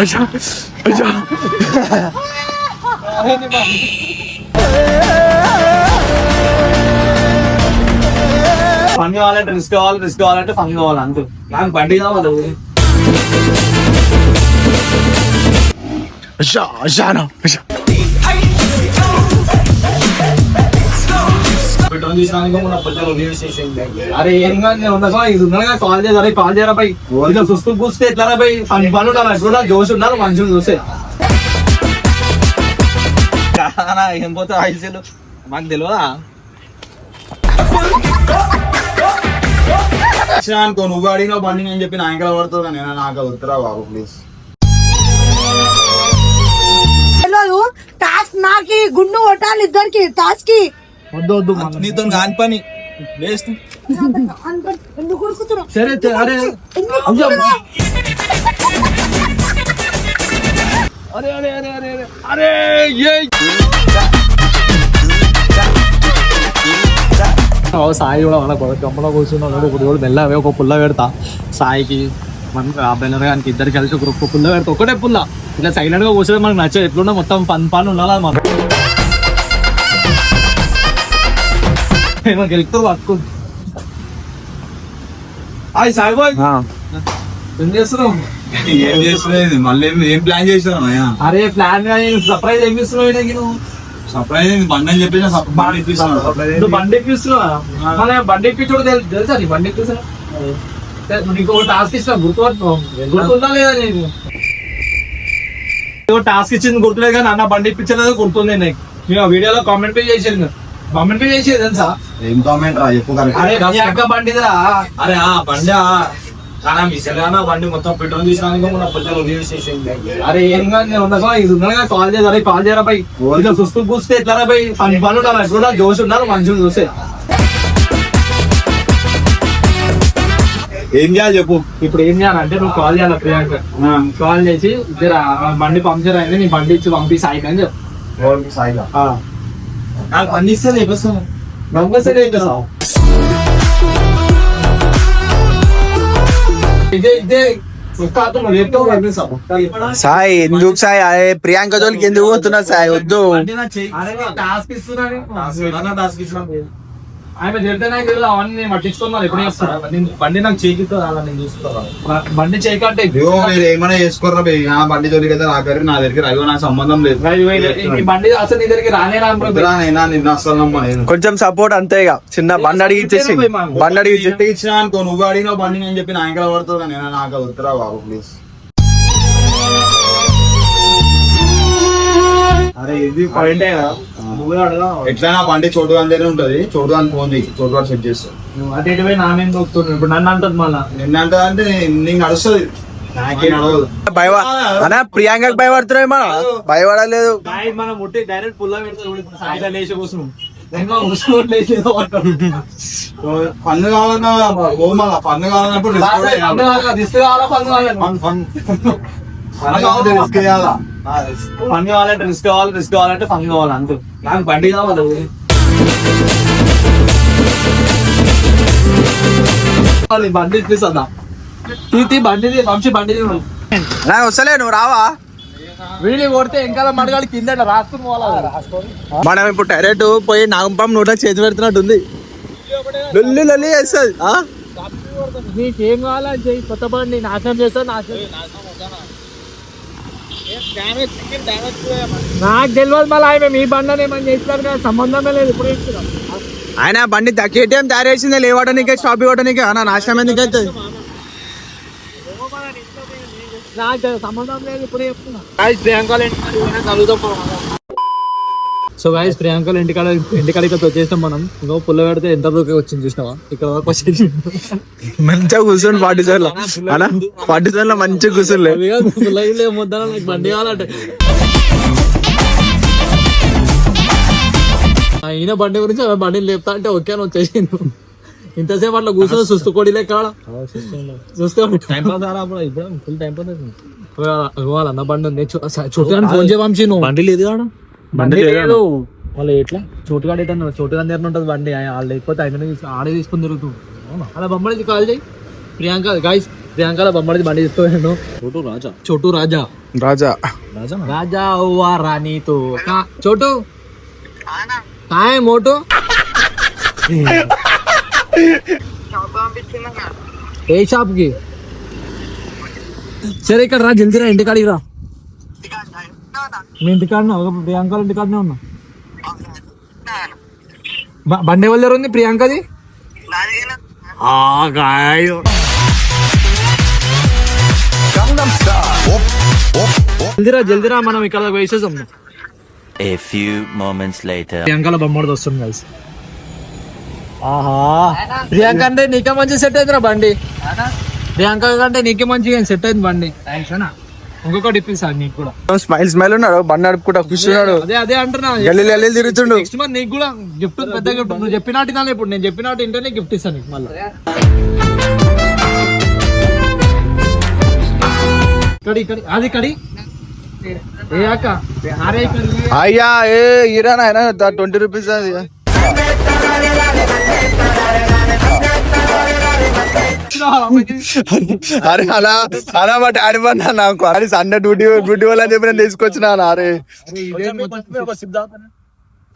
అయ్యా అయ్యా ఫన్ కావాలంటే రిస్క్ కావాలి రిస్క్ కావాలంటే ఫన్ కావాలి అంతే నాకు బండి కావాలి అయ్యా అయ్యానా అయ్యా పెట్రోల్ తీసినాక అరే ఏం నేను ఇది ఉన్నగా కాల్ చేయరా రే కాల్ చేయరా పై ఇట్లా సుస్తు కూస్తే ఎట్లా పని పని ఉండాలి ఎట్లా జోష్ ఉండాలి మనుషులు చూస్తే. ఏం పోతే మాకు తెలియదా అనుకో నువ్వు అడిగిన బండి అని చెప్పి నా ఇంకా పడుతుంది నేను నాకు వద్దురా బాబు ప్లీజ్ తెలియదు టాస్క్ నాకి గుండు కొట్టాలి ఇద్దరికి టాస్క్కి వద్దు వద్దు నీతో కాని పని. వేస్ట్ సరే అరే? అరే అరే అరే అరే అరే. అరే ఏ ఓ సాయి కూడా మన గమ్మలో కూర్చున్నాడు ఇప్పుడు కూడా మెల్లవే ఒక పుల్ల పెడతా. సాయికి మన ఆ బెల్లర్ గానికి ఇద్దరికి కలిసి ఒక పుల్ల పెడతా. ఒకటే పుల్ల. ఇట్లా సైలెంట్గా కూర్చొని మనకు నచ్చదు. ఎట్లున్నా మొత్తం పని పని ఉండాలి మనం మనకి ఎక్కువ వర్క్ హాయ్ సాయి బాయ్ ఏం చేస్తున్నావు ఏం చేస్తలేదు మళ్ళీ ఏం- ప్లాన్ చేసినావు అరే ప్లాన్ సర్ప్రైజ్ ఏం చేస్తున్నావు ఈయనకి నువ్వు సర్ప్రైజ్ బండి అని చెప్పేసి బాగా ఇప్పిస్తున్నాడు నువ్వు బండి ఎక్కిస్తున్నావా మన బండి తెలు- తెలుసా నీ బండి ఎక్కిస్తున్నా నీకు ఒక టాస్క్ ఇస్తా గుర్తు గుర్తుందా లేదా నీకు టాస్క్ ఇచ్చింది గుర్తులేదు కానీ అన్న బండి ఇప్పించలేదు గుర్తుంది నీకు నేను వీడియోలో కామెంట్ పే చేసేది కామెంట్ చేసేది తెలుసా? ఏం కామెంట్ రా చెప్పు అరే అక్క బండిదిరా అరే ఆ బండి? కానీ మీ సెలవున బండి మొత్తం పెట్రోల్ తీసినాక మన చేసింది. అరే ఏం సార్, ఇది ఉన్నగా కాల్ చేయరా రే కాల్ చేయరా పై ఇట్లా సుస్తు కూస్తే ఎట్లా పై పని పని ఉండాలి ఎట్లా జోష్ ఉండాలి మనుషులు చూస్తే. ఏం చేయాలి చెప్పు? ఇప్పుడు ఏం చేయాలంటే నువ్వు కాల్ చేయాలి ప్రియాంక? కాల్ చేసి ఇద్దరు ఆ బండి పంక్చర్ అయింది నీ బండి ఇచ్చి పంపి సాయి అని చెప్పు సాయిగా నాకు బండి ఇస్తే లేపిస్తాను నమ్మస్తే లేపిస్తావు ఇదే సాయి ఎందుకు సాయి అరే ప్రియాంక జోలికి ఎందుకు పోతున్నా సాయి వద్దు అరే నేను టాస్క్ ఇస్తున్నాను టాస్క్ ఇచ్చినా ఆయన చెప్తే నాకు తెలియదు అవన్నీ నేను పట్టించుకున్నాను ఎప్పుడు చేస్తాను నేను బండి నాకు చేకితో అలా నేను చూసుకోవాలి బండి చేయకంటే మీరు ఏమైనా చేసుకోర్రా బే? నా బండి అయితే నా పేరు నా దగ్గర అయ్యో నాకు సంబంధం లేదు. ఈ బండి అసలు నీ దగ్గరికి రానే రాను వద్దురా నైనా? నిన్న అసలు నమ్మను కొంచెం సపోర్ట్ అంతే ఇక. చిన్న బండి అడిగి ఇచ్చేసి బండి అడిగి ఇచ్చేసి ఇచ్చినా అనుకో నువ్వు అడిగిన బండి అని చెప్పి నా ఇంకా పడుతుంది? నేను నాకు వద్దురా బాబు ప్లీజ్ అరే ఇది పాయింటే కదా? నువ్వే అడగా ఎట్లయినా బండి చోటు దగ్గర ఉంటది. చోటు ఫోన్ చేయి చోటు గారు సెట్ చేస్తాను నువ్వు అటు ఇటు పోయి నా మీద దొక్కుతున్నావు ఇప్పుడు నన్ను అంటుంది మళ్ళా. నిన్నంటే అంటే నీకు నడుస్తుంది. నాకే నడవదు. భయప అన్నా ప్రియాంకకి భయపడుతున్నాయి మన భయపడలేదు. మనం ముట్టి డైరెక్ట్ పుల్ల సాయంత్రం లేచి. పన్ను కావాలన్నా ఓ మళ్ళా. పన్ను కావాలన్నప్పుడు కావాలా, కావాలా, కావాలా? కావాలంటే పని కావాలంటే రిస్క్ కావాలి రిస్క్ కావాలంటే పని కావాలి అంతే. నాకు బండి కావాలి. బండి ఇప్పిస్తుందా తీ బండిది వంశీ బండిది వస్తలే నువ్వు రావా? వీడియో కొడితే ఇంకా మడగాలి కింద రాసుకుని పోవాలి. మనం ఇప్పుడు డైరెక్ట్ పోయి నాగంపం నోట చేతి పెడుతున్నట్టుంది. లొల్లి లొల్లి చేస్తుంది? నీకేం కావాలని చెయ్యి. కొత్త బండి నాశనం చేస్తా నాశనం. నాకు తెలియదు మళ్ళీ ఆయన మీ బండి ఏమని చేస్తారు కదా సంబంధమే లేదు ఇప్పుడు ఆయన బండి కేటీఎం తయారు చేసిందే లేవడానికే షాప్ ఇవ్వడానికే అన్న నాశనం ఎందుకు అవుతుంది నాకు సంబంధం లేదు ఇప్పుడు చెప్తున్నా. చదువుతాం సో గాయస్ ప్రియాంకల ఇంటికాడ ఇంటికాడికి వచ్చేసాం మనం. ఇంకో పుల్ల పెడితే ఎంత దూరం వచ్చింది చూసినావా? ఇక్కడ వరకు వచ్చేసి. మంచిగా కూర్చొని పార్టీ సార్లో అన్న పార్టీ మంచిగా కూర్చోలే పుల్ల ఇల్లు ఏమొద్దా నాకు బండి కావాలంటే. ఈయన బండి గురించి ఆమె బండిని లేపుతా అంటే ఓకే అని వచ్చేసిండు. ఇంతసేపు అట్లా కూర్చొని సుస్తు కొడి లెక్క చూస్తే టైం పాస్ అప్పుడు? ఇప్పుడు ఫుల్ టైం పాస్ అన్న బండి ఉంది. చుట్టాన్ని ఫోన్ చేయవంశీ నువ్వు బండి లేదు కాడ బండి లేదు. వాళ్ళు ఎట్లా? చోటు కాడ ఎట్లా చోటు కాడ దగ్గర ఉంటుంది బండి. వాళ్ళు లేకపోతే ఆయన ఆడే తీసుకుని తిరుగుతుంది అలా బొమ్మడిది కాల్ చేయి ప్రియాంక గాయస్ ప్రియాంక బొమ్మడి బండి తీసుకోలేను చోటు రాజా. చోటు రాజా. రాజా. రాజా రాజా ఓవా రాణితో చోటు. హాయ్ మోటు. ఏ. షాప్కి? సరే ఇక్కడ రా జల్దీ రా ఇంటికాడికి రా. మీ ఇంటికాడనే ఒక ప్రియాంక ఇంటికాడనే ఉన్నా? బండి ఎవరి దగ్గర ఉంది? ప్రియాంకది. జల్దీరా జల్దీరా మనం ఇక్కడ వేసేసాం. A few moments later. ప్రియాంకల బొమ్మడిది వస్తుంది కలిసి ఆహా. ప్రియాంక అంటే నీకే మంచి సెట్ అయిందిరా బండి. ప్రియాంక కంటే నీకే మంచిగా సెట్ అయింది బండి. ఇంకొకటి ఇప్పిస్తాను నీకు కూడా. స్మైల్ స్మైల్ ఉన్నాడు బండి నడుపుకుంటా కూర్చున్నాడు. అదే అదే అంటున్నా గల్లీ గల్లీ తిరుగుతుండు. నెక్స్ట్ మంత్ నీకు కూడా గిఫ్ట్ పెద్ద గిఫ్ట్ నువ్వు చెప్పినట్టు ఇప్పుడు నేను చెప్పినట్టు ఇంటనే గిఫ్ట్ ఇస్తాను నీకు మళ్ళీ. ఇక్కడ అది కడి అయ్యా ఏ ఇరా నాయన ట్వంటీ రూపీస్ అది. అరే అలా అలా మా డాడీ పన్నా నాకు. అరే సండే డ్యూటీ డ్యూటీ వల్ల చెప్పి నేను తీసుకొచ్చిన అరే.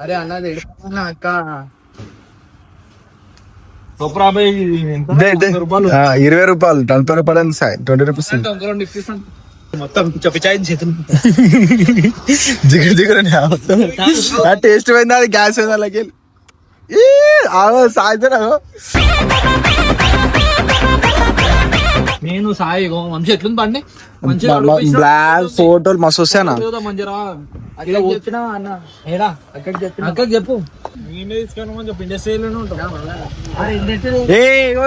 అరే అన్నది అక్క. ఇరవై రూపాయలు? నలభై రూపాయలు. ఎంత సాయి. Twenty rupees. మొత్తం జిగురు జిగురు టేస్ట్ పోయింది? అది గ్యాస్ పోయింది? అలాగే సాయంత్రం. నేను సాయి మంచి ఎట్లుంది బండి. బ్లాక్ ఫోటోలు మస్తు వస్తాయనా చెప్పినా అన్న. ఏడా? చెప్పిన. చెప్పు.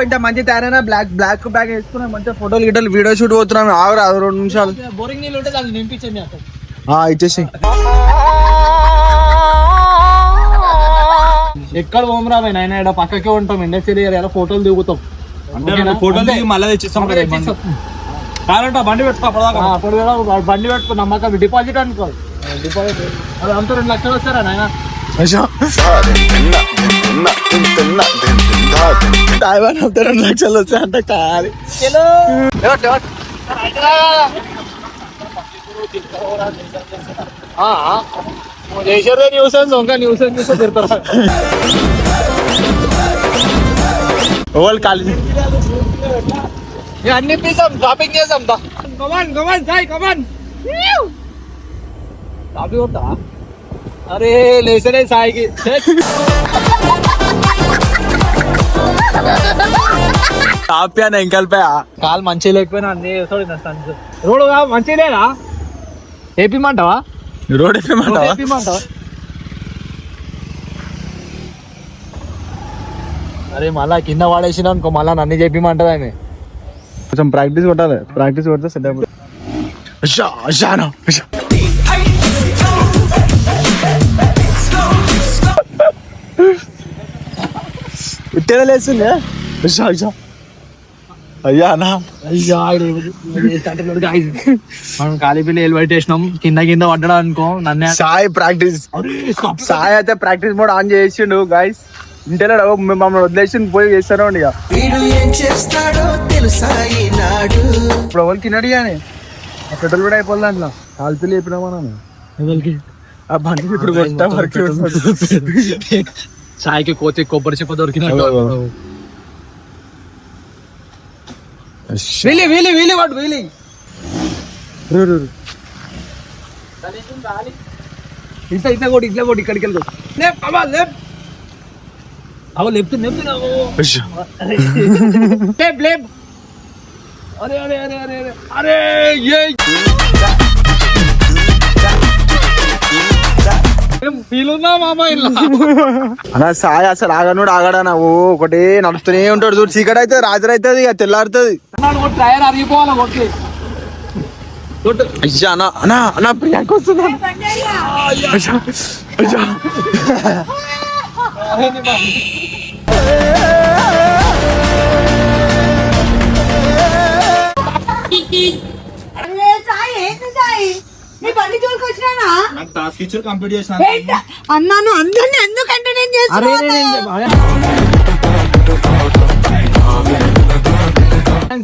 ఇంత మంచి తయారైనా బ్లాక్ బ్లాక్ బ్యాగ్ వేసుకున్నా మంచిగా ఫోటోలు గిటోలు వీడియో షూట్ పోతున్నాను. ఆగురా అది రెండు నిమిషాలు. బోరింగ్ నీళ్ళు ఉంటే దాన్ని నింపించండి ఇచ్చేసి. ఎక్కడ పోమరా నాయన పక్కకే ఉంటాం. ఇండస్ట్రీ ఏరియా ఫోటోలు దిగుతాం. ఫోటోలు దిగి మళ్ళీ తెచ్చిస్తాం కావాలంటే బండి పెట్టుకో అప్పుడు కూడా వాడు బండి పెట్టుకో నమ్మకం డిపాజిట్ అనుకో. డిపాజిట్. అది అంతా రెండు లక్షలు వస్తారా నాయన. తాయివాన్ అంతా రెండు లక్షలు వచ్చాయి అంట కాదు. చేసేదే న్యూసెన్స్ ఇంకా న్యూసెన్స్ చూస్తే తిడతారా? వాళ్ళు కాలేజీ ఇక అన్ని పీసాం షాపింగ్ చేసాం దా come on come on Sai come on shopping ఉంటా అరే లేసరే సాయికి కాప్యాన ఇంకల్పయా కాలు మంచి లేకపోయినా అన్ని చేస్తాడు నష్టానికి రోడ్ మంచి లేదా ఏపీమంటావా రోడ్ ఎక్కమంటావా ఏపీమంటావా అరే మళ్ళా కింద వాడేసిన అనుకో మళ్ళా నన్ను చెప్పిమంటది ఆమె. కొంచెం ప్రాక్టీస్ కొట్టాలి. ప్రాక్టీస్ కొడితే సెట్. ఉత్తేనా లేస్తుంది అయ్యా అయ్యా అయ్యా అన్నా అయ్యా మనం ఖాళీ పిల్లి ఎల్ పెట్టేసినాం. కింద కింద పడ్డా అనుకో నన్నే సాయి ప్రాక్టీస్. సాయి అయితే ప్రాక్టీస్ మోడ్ ఆన్ చేసిండు గాయస్ ఇంటనే మమ్మల్ని వదిలేసి పోయి చేస్తాను అండి ఇక. వీడు ఏం చేస్తాడో తెలుసా ఈనాడు? ఇప్పుడు ఎవరికి తినడు కానీ ఆ పెట్రోల్ కూడా అయిపోతుంది దాంట్లో. కాల్పులు చెప్పినా మనం? ఎవరికి? ఆ బండి ఇప్పుడు సాయికి కోతి కొబ్బరి చెప్ప దొరికినట్టు. అవు, వీలి వీలి వీలి వాడు వీలి రు, రు, రు. ఇంత ఇంత కొట్టి ఇట్లా కొట్టి ఇక్కడికి వెళ్తాం లేప్ అవ్వ లేప్ అయ్యా. ఉందా మామ ఇలా? అన్న సాయి అసలు ఆగనుడు ఆగడానా ఓ ఒకటే నడుస్తూనే ఉంటాడు చూడు. చీకటి అయితే రాత్రి అవుతుంది ఇక తెల్లారుతుంది. టైర్ అరిగిపోవాలి? అయ్యా అన్న అన్న అన్న ప్రియాంక వస్తుందా అయ్యా. అయ్యా నాకు టాస్క్ ఇచ్చారు కంప్లీట్ చేసిన ఏంట? అన్నాను అందరిని ఎందుకంటే నేను రే,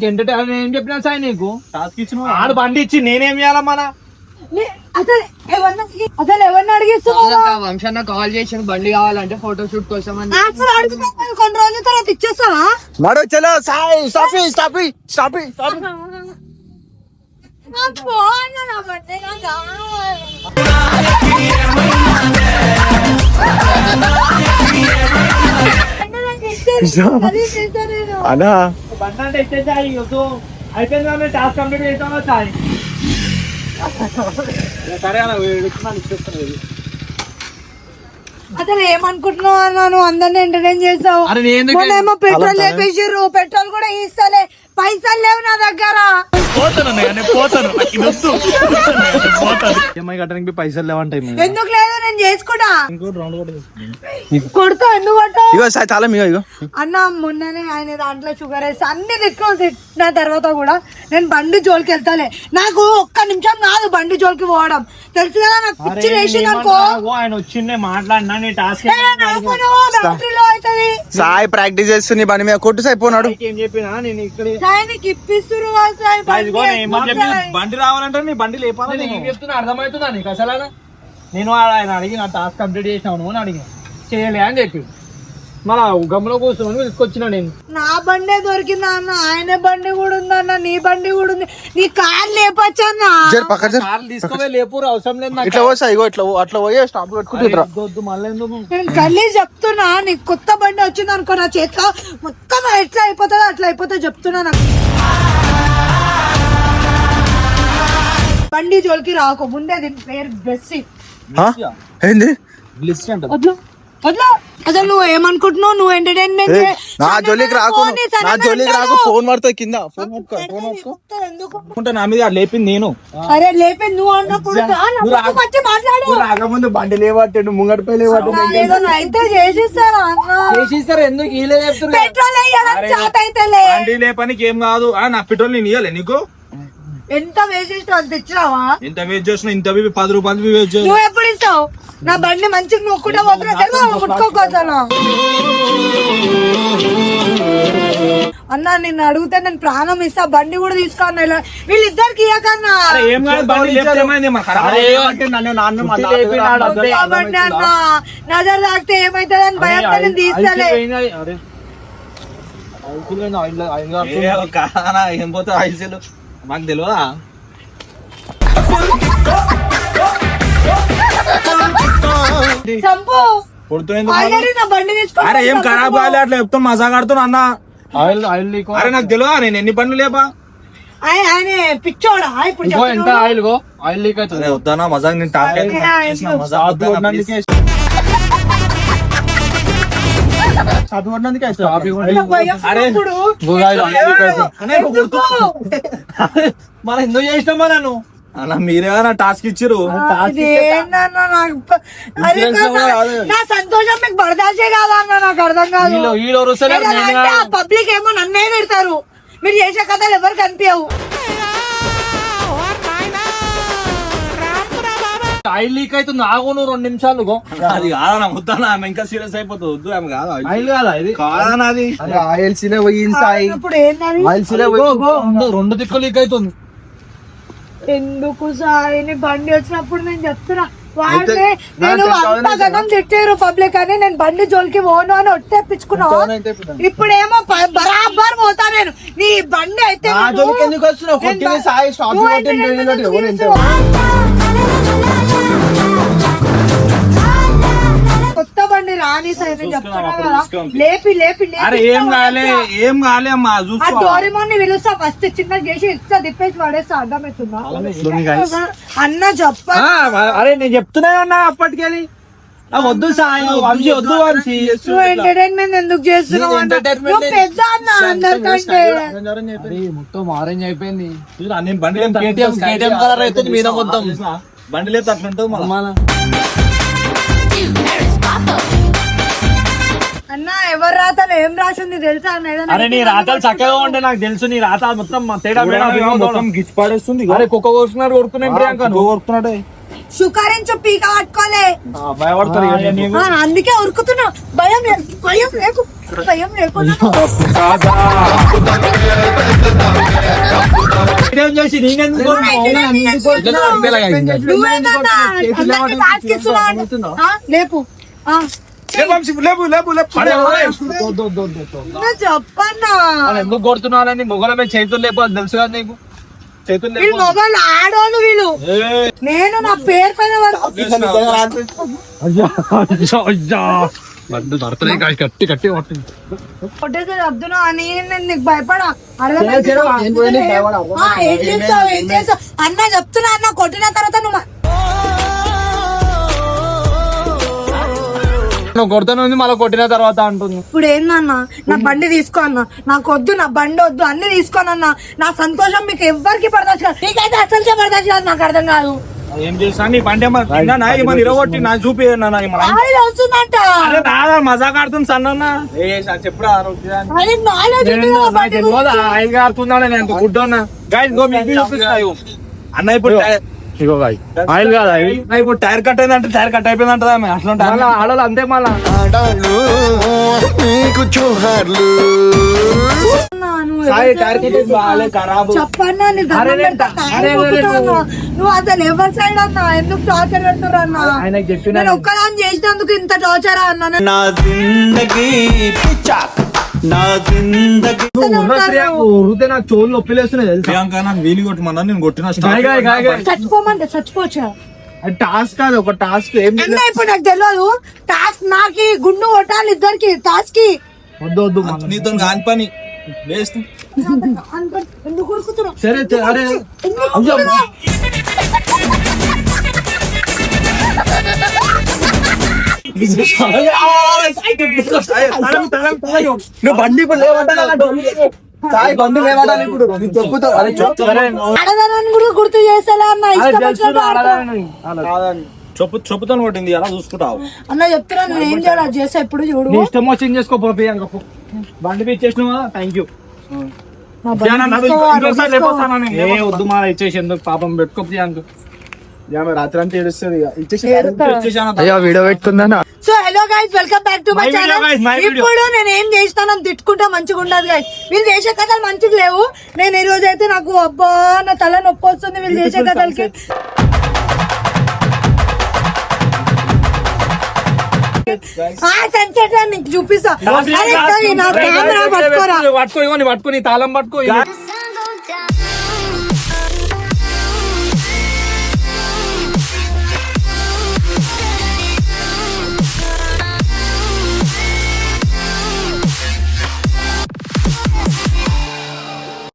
ఎంటర్టైన్ ఏం చెప్పినా సాయి నీకు? టాస్క్ ఇచ్చిన ఆడు బండి ఇచ్చి నేనేం చేయాలా మన నే- అసలు ఎవరిని అసలు ఎవరిని అడిగిస్తున్నావు వంశన్న కాల్ చేసి బండి కావాలంటే ఫోటో షూట్ కోసం అని అసలు అడుగుతున్నా కొన్ని రోజుల తర్వాత ఇచ్చేస్తావా? మాడు చలో Sai stop stop stop stop నాకు ఫోన్ నా బర్త్డే నాకు కావాలి. అంటే నాకు ఇష్టం. అది చేస్తా నేను. అనా బండి అంటే ఇచ్చేసాయి అయిపోయింది టాస్క్ కంప్లీట్ చేస్తామో సాయి? సరే అన్న వెళుతున్నాను ఇచ్చేస్తాను అసలు ఏమనుకుంటున్నావు అన్న? నువ్వు అందరిని ఎంటర్టైన్ చేసావు. మొన్నేమో పెట్రోల్ పెట్రోల్ కూడా ఇస్తలే. పైసలు లేవు నా దగ్గర. పోతాను నేను పోతాను. పోతాను. ఈఎంఐ కట్టడానికి పైసలు లేవంటాయి ఎందుకు లేదు? నేను చేసుకుంటా ఇంకో రౌండ్ కూడా కొడుతా ఎందుకు కొడతావు ఇగో సాయి చాలా ఇగో ఇగో. అన్న మొన్ననే ఆయన దాంట్లో షుగర్ వేసి అన్ని తిట్లు తిట్టిన తర్వాత కూడా నేను బండి జోలికి వెళ్తాలే. నాకు ఒక్క నిమిషం కాదు బండి జోలికి పోవడం. తెలుసు కదా నాకు పిచ్చి అనుకో ఆయన వచ్చిండే మాట్లాడినా నీ టాస్క్ అవుతుంది. సాయి ప్రాక్టీస్ చేస్తుంది బండి మీద కొట్టు సాయి పోనాడు. ఏం చెప్పినా? నేను ఇక్కడ సాయినికి ఇప్పిస్తురు బండి. రావాలంటే నీ బండి లేపాలి నేను ఏం చెప్తున్నా అర్థమవుతుందా నీకు అసలు నేను ఆ- ఆయన అడిగిన టాస్క్ కంప్లీట్ చేసినావు అని అడిగిన. చేయలే అని చెప్పి. మన గమ్ములో కూర్చొని తీసుకొచ్చిన నేను. నా బండే దొరికిందా అన్న? ఆయన బండి కూడా ఉందన్న నీ బండి కూడా ఉంది. నీ కార్ లేపచ్చన్న కార్లు తీసుకోవే లేపురు అవసరం లేదు నాకు. ఇట్లా పో సాయి ఇగో ఇట్లా అట్లా పోయే స్టాప్ వద్దు మళ్ళీ ఎందుకు? నేను గల్లీ చెప్తున్నా నీకు కొత్త బండి వచ్చింది అనుకో నా చేతిలో మొత్తం ఎట్లా అయిపోతుందో అట్లా అయిపోతే చెప్తున్నా నాకు. బండి జోలికి రాకు ముందే దీని పేరు బెస్సి. ఏంది? వద్దు. వద్దు అసలు నువ్వు ఏమనుకుంటున్నావు? నువ్వు ఎంటర్టైన్మెంట్ నా జోలికి రాకు నా జోలికి రాకు ఫోన్ పడుతుంది కింద ఫోన్ పట్టుకో ఫోన్ పట్టుకో నా మీద లేపింది నేను. అరే లేపే నువ్వు అన్నప్పుడు వచ్చి మాట్లాడు. రాకముందు బండి లేవట్టాడు ముంగడిపై లేవట్టాడు. అయితే చేసిస్తారా చేసిస్తారు ఎందుకు? చెప్తున్నారు. పెట్రోల్ చేత అయితేలే బండి లేపనికి ఏం కాదు. నా పెట్రోల్ నేను ఇయ్యాలి నీకు? ఎంత వేసిస్తావు అంత ఇచ్చినావా ఇంత వేస్ట్ చేసిన ఇంత పది రూపాయలు వేస్ట్ చేసిన నువ్వు ఎప్పుడు ఇస్తావు? నా బండి మంచిగా నొక్కుంటా పోతున్నా ముట్టుకోకోసాను అన్న నిన్ను అడిగితే నేను ప్రాణం ఇస్తా బండి కూడా తీసుకోను ఇలా వీళ్ళిద్దరికి ఇయ్యకన్నా బండి అన్న నజర్ తాకితే ఏమైతుంది అని భయంతో నేను తీస్తాలే. ఏ పోతే మాకు తెలియదా అరే ఏం ఖరాబ్ కాలే అట్లా చెప్తాను మజా కడుతున్నా అన్న. ఆయిల్ ఆయిల్ లీక్ అరే నాకు తెలియదా నేను ఎన్ని బండ్లు లేపా? పిచ్చోడా? ఇప్పుడు ఎంత. ఆయిల్ గో ఆయిల్ లీక్ అవుతుంది. వద్దానా మజా నేను టాస్క్ అరే, గుర్తు. మన ఎందుకు చేసినామా నన్ను? అన్న మీరే నా టాస్క్ ఇచ్చిర్రు ఇదేంటన్నా నాకు ప- అరే నా- నా సంతోషం మీకు బరదాసే కాదా అన్న? నాకు అర్థం కాదు. పబ్లిక్ ఏమో నన్నే తిడతారు. మీరు చేసే కథలు ఎవరు కనిపించవు. ఆయిల్ లీక్ అవుతుంది ఆగు నువ్వు రెండు నిమిషాలు అది కాదన్న వద్దానా ఆమె ఇంకా సీరియస్ అయిపోతుంది. వద్దు ఆమె కాదు ఆయిల్ కాదా ఇది? కాదన్న అది ఆయిల్ సిలే పోయింది సాయి ఇప్పుడు ఆయిల్ సిలే గో, రెండు- దిక్కు లీక్ అవుతుంది. ఎందుకు సాయి నీ బండి వచ్చినప్పుడు నేను చెప్తున్నా? వాళ్ళే అయితే నేను నాకు అంత కావాలని గనం తిట్టారు పబ్లిక్ అని. నేను బండి జోలికి పోను అని అయితే ఇప్పుడు. ఇప్పుడేమో బరాబర్ పోతా నేను. నీ బండి అయితే నేను చెప్తున్నా కదా లేపి లేపి లేపి అరే ఏం కాలే ఏం కాలే అమ్మా ఆ చూసుకో. డోరేమోన్ని పిలుస్తా ఫస్ట్ చిన్న చేసి తిప్పేసి పడేస్తా అర్థమవుతుందా? అన్న చెప్ప. అరే నేను చెప్తున్నా ఉన్నా అప్పటికెళ్ళి. ఆ, వద్దు సాయి వంశీ వద్దు వంశీ. నువ్వు ఎంటర్టైన్మెంట్ ఎందుకు చేస్తున్నావు అన్న? entertainment నువ్వు పెద్ద అన్న అందరికంటే. అరే, మొత్తం ఆరెంజ్ అయిపోయింది. చూడురా, నేను బండి లేపితే కలర్ మీద మొత్తం. బండి లేపితే అట్లా ఉంటుంది మళ్ళా. మన ఏం రాసింది తెలుసా అరే నీ రాతలు చక్కగా ఉంటే నాకు తెలుసు నీ రాత మొత్తం తేడా మొత్తం గిచ్చి పడేస్తుంది అరే కుక్క కోరుకున్నారు కొడుకునే ప్రియాంక కొడుకున్నాడే షుకరించు పీక పట్టుకోలే. భయపడతారు అందుకే ఉరుకుతున్నా. భయం భయం లేకు భయం లేకుండా లేపు. ఎందుకు కొడుతున్నారని మొగల మీద చేతులు లేపు తెలుసు కదా నీకు? వీళ్ళు ఆడోళ్ళు వీళ్ళు. నేను నా పేరు పైన కట్టి కట్టి వద్దును అని నేను నీకు భయపడా. ఏం చేస్తావు ఏం చేస్తావు? అన్న చెప్తున్నా అన్న కొట్టిన తర్వాత నువ్వు నువ్వు కొడుతాను మళ్ళీ కొట్టిన తర్వాత అంటుంది. ఇప్పుడు ఏందన్న? నా బండి తీసుకో అన్న. నాకు వద్దు నా బండి వద్దు అన్ని తీసుకోనన్న నా సంతోషం మీకు ఎవ్వరికి పడదాచ్చు కాదు. నీకైతే అసలు పడదాచ్చు కాదు నాకు అర్థం కాదు. ఏం చేసా నీ బండి ఏమన్నా ఇరగొట్టి నా చూపి వస్తుందంట మజాక్ ఆడుతుంది సన్న గురించి. ఆయన గారుతున్నాడు నేను అంత గుడ్డన్నా. గాయస్ గో మీకు చూపిస్తా ఇగో. అన్న ఇప్పుడు ఇగో గాయ ఆయిల్ కాదు ఆయిల్ అన్న ఇప్పుడు టైర్ కట్ అయిందంటే టైర్ కట్ అయిపోయిందంట ఆమె? అట్లా ఆడలు అంతే మళ్ళా. నువ్వు. అసలు ఎవరి సైడ్ అన్నా? ఎందుకు టార్చర్ పెడుతున్నారు అన్న? ఒక్కదాన్ని చేసినందుకు ఇంత టార్చరా అన్నా? నా నా జిందగీ ఉరితే నాకు చోళ్ళు నొప్పిలేస్తున్నాయి తెలుసా ప్రియాంక నాకు వీలు కొట్టమన్నా నేను కొట్టిన గాయ, గాయ, గాయ, గాయ. చచ్చిపోమంటే చచ్చిపోవచ్చు కదా. అది టాస్క్ కాదు ఒక టాస్క్ ఏం అన్న ఇప్పుడు నాకు తెలియదు టాస్క్ నాకి గుండు కొట్టాలి ఇద్దరికి టాస్క్కి వద్దు వద్దు. నీతో కాని పని వేస్ట్ అనుకో- ఎందుకు ఉరుకుతున్నావు? సరే సరే, అరే ఎందుకు అయ్యో. ఉరుకుతున్నావు? నువ్వు బండి ఇప్పుడు సాయి ఇప్పుడు చెప్పుతావు కూడా గుర్తు చేసేలా అన్న ఇష్టం. చెప్పు చెప్పుతో కొట్టింది ఎలా చూసుకుంటావు అన్న చెప్తున్నా నేను ఏం చేయాలి చేస్తా ఇప్పుడు చూడు ఇష్టం వచ్చింది చేసుకో పో ప్రియాంక పో. బండి ఇచ్చేసినావా థ్యాంక్ యూ వద్దు మా ఇచ్చేసి ఎందుకు పాపం పెట్టుకో ప్రియాంక ఆమె రాత్రి అంతా ఏడుస్తుంది ఇక. ఇచ్చేసి ఏడుస్తావా? అయ్యో video పెట్టుకుందా so hello guys welcome back to my channel. ఇప్పుడు నేను ఏం చేస్తానని తిట్టుకుంటా మంచిగా ఉండదు గైస్ వీళ్ళు చేసే కథలు మంచిగా లేవు. నేను ఈ రోజు అయితే నాకు అబ్బా నా తల నొప్పి వస్తుంది వీళ్ళు చేసే కథలకి. సన్సెట్ నీకు చూపిస్తా. నా కెమెరా పట్టుకోరా. పట్టుకో తాళం పట్టుకో.